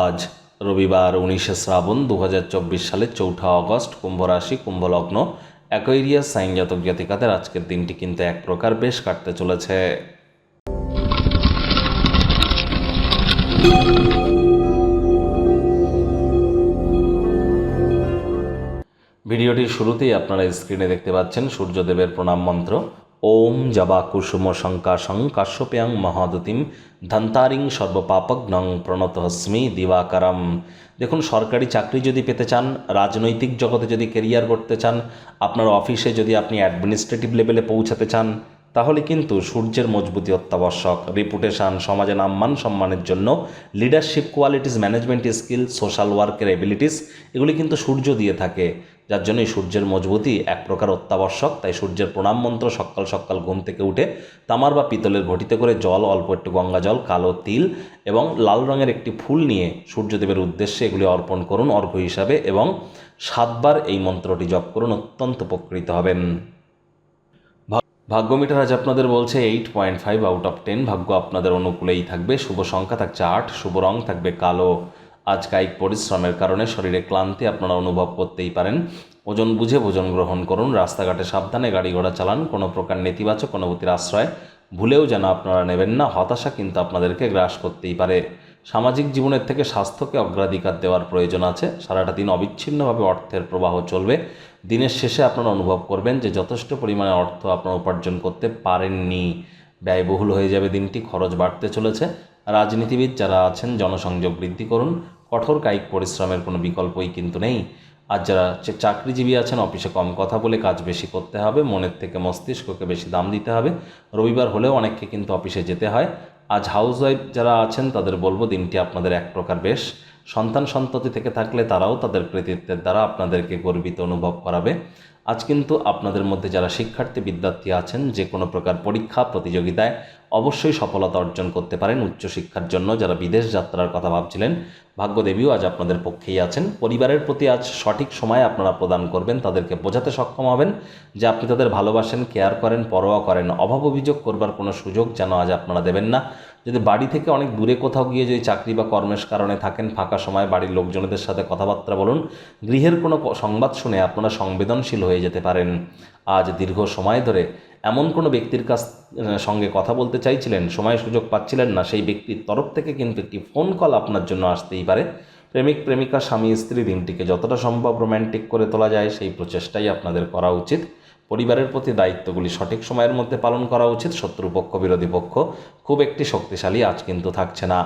আজ রবিবার উনিশে শ্রাবণ দু সালের চৌঠা অগস্ট কুম্ভ রাশি কুম্ভ লগ্ন অ্যাকোয়ারিয়াস সাইন জাতক জাতিকাদের আজকের দিনটি কিন্তু এক প্রকার বেশ কাটতে চলেছে। ভিডিওটির শুরুতেই আপনারা স্ক্রিনে দেখতে পাচ্ছেন সূর্যদেবের প্রণাম মন্ত্র। ওম জবা কুসুম শঙ্কাশং কাশ্যপ্যাং মহাদতিম ধন্তারিং সর্বপাপগ্নং প্রণতহস্মি দিবাকারম দেখুন, সরকারি চাকরি যদি পেতে চান, রাজনৈতিক জগতে যদি কেরিয়ার করতে চান, আপনার অফিসে যদি আপনি অ্যাডমিনিস্ট্রেটিভ লেভেলে পৌঁছাতে চান, তাহলে কিন্তু সূর্যের মজবুতি অত্যাবশ্যক। রিপুটেশন সমাজে নাম্মান সম্মানের জন্য leadership qualities management skill social ওয়ার্কের এবিলিটিস এগুলি কিন্তু সূর্য দিয়ে থাকে। যার জন্যই সূর্যের মজবুতি এক প্রকার অত্যাবশ্যক। তাই সূর্যের প্রণাম মন্ত্র সকাল সকাল ঘুম থেকে উঠে তামার বা পিতলের ঘটিতে করে জল, অল্প একটু গঙ্গা জল, কালো তিল এবং লাল রঙের একটি ফুল নিয়ে সূর্যদেবের উদ্দেশ্যে এগুলি অর্পণ করুন অর্ঘ্য হিসাবে এবং সাতবার এই মন্ত্রটি জপ করুন, অত্যন্ত উপকৃত হবেন। ভাগ্য মিটার আজ আপনাদের বলছে eight point five out of ten ভাগ্য আপনাদের অনুকূলেই থাকবে। শুভ সংখ্যা থাকছে আট, শুভ রং থাকবে কালো। আজ কায়িক পরিশ্রমের কারণে শরীরে ক্লান্তি আপনারা অনুভব করতেই পারেন। ওজন বুঝে ভোজন গ্রহণ করুন, রাস্তাঘাটে সাবধানে গাড়ি ঘোড়া চালান, কোনো প্রকার নেতিবাচক অনুভূতির আশ্রয় ভুলেও যেন আপনারা নেবেন না, হতাশা কিন্তু আপনাদেরকে গ্রাস করতেই পারে। সামাজিক জীবনের থেকে স্বাস্থ্যকে অগ্রাধিকার দেওয়ার প্রয়োজন আছে, সারাটা দিন অবিচ্ছিন্নভাবে অর্থের প্রবাহ চলবে। দিনের শেষে আপনারা অনুভব করবেন যে যথেষ্ট পরিমাণে অর্থ আপনারা উপার্জন করতে পারেননি। ব্যয়বহুল হয়ে যাবে দিনটি, খরচ বাড়তে চলেছে। রাজনীতিবিদ যারা আছেন, জনসংযোগ বৃদ্ধি করুন। কঠোর কায়িক পরিশ্রমের কোনো বিকল্পই কিন্তু নেই। আর যারা চাকরিজীবী আছেন, অফিসে কম কথা বলে কাজ বেশি করতে হবে, মনের থেকে মস্তিষ্ককে বেশি দাম দিতে হবে। রবিবার হলেও অনেককে কিন্তু অফিসে যেতে হয়। আজ হাউস ওয়াইফ যারা আছেন, তাদের বলব দিনটি আপনাদের এক প্রকার বেশ। সন্তান সন্ততি থেকে থাকলে তারাও তাদের কৃতিত্বের দ্বারা আপনাদেরকে গর্বিত অনুভব করাবে। আজ কিন্তু আপনাদের মধ্যে যারা শিক্ষার্থী বিদ্যার্থী আছেন, যে কোনো প্রকার পরীক্ষা, প্রতিযোগিতায় অবশ্যই সফলতা অর্জন করতে পারেন উচ্চশিক্ষার জন্য। যারা বিদেশ যাত্রার কথা ভাবছিলেন, ভাগ্যদেবীও আজ আপনাদের পক্ষেই আছেন। পরিবারের প্রতি আজ সঠিক সময় আপনারা প্রদান করবেন, তাদেরকে বোঝাতে সক্ষম হবেন যে আপনি তাদের ভালোবাসেন কেয়ার করেন, পরোয়া করেন, অভাব অভিযোগ করবার কোনো সুযোগ যেন আজ আপনারা দেবেন না। যদি বাড়ি থেকে অনেক দূরে কোথাও গিয়ে যদি চাকরি বা কর্মের কারণে থাকেন, ফাঁকা সময় বাড়ির লোকজনদের সাথে কথাবার্তা বলুন, গৃহের কোনো সংবাদ শুনে আপনারা সংবেদনশীল হয়ে যেতে পারেন। আজ দীর্ঘ সময় ধরে এমন কোনো ব্যক্তির কাছ সঙ্গে কথা বলতে চাইছিলেন, সময় সুযোগ পাচ্ছিলেন না, সেই ব্যক্তির তরফ থেকে কিন্তু একটি ফোন কল আপনার জন্য আসতেই পারে। প্রেমিক, প্রেমিকা, স্বামী, স্ত্রী, দিনটিকে যতটা সম্ভব রোম্যান্টিক করে তোলা যায়, সেই প্রচেষ্টাই আপনাদের করা উচিত। পরিবারের প্রতি দায়িত্বগুলি সঠিক সময়ের মধ্যে পালন করা উচিত, শত্রুপক্ষ, বিরোধী পক্ষ খুব একটি শক্তিশালী আজ কিন্তু থাকছে না।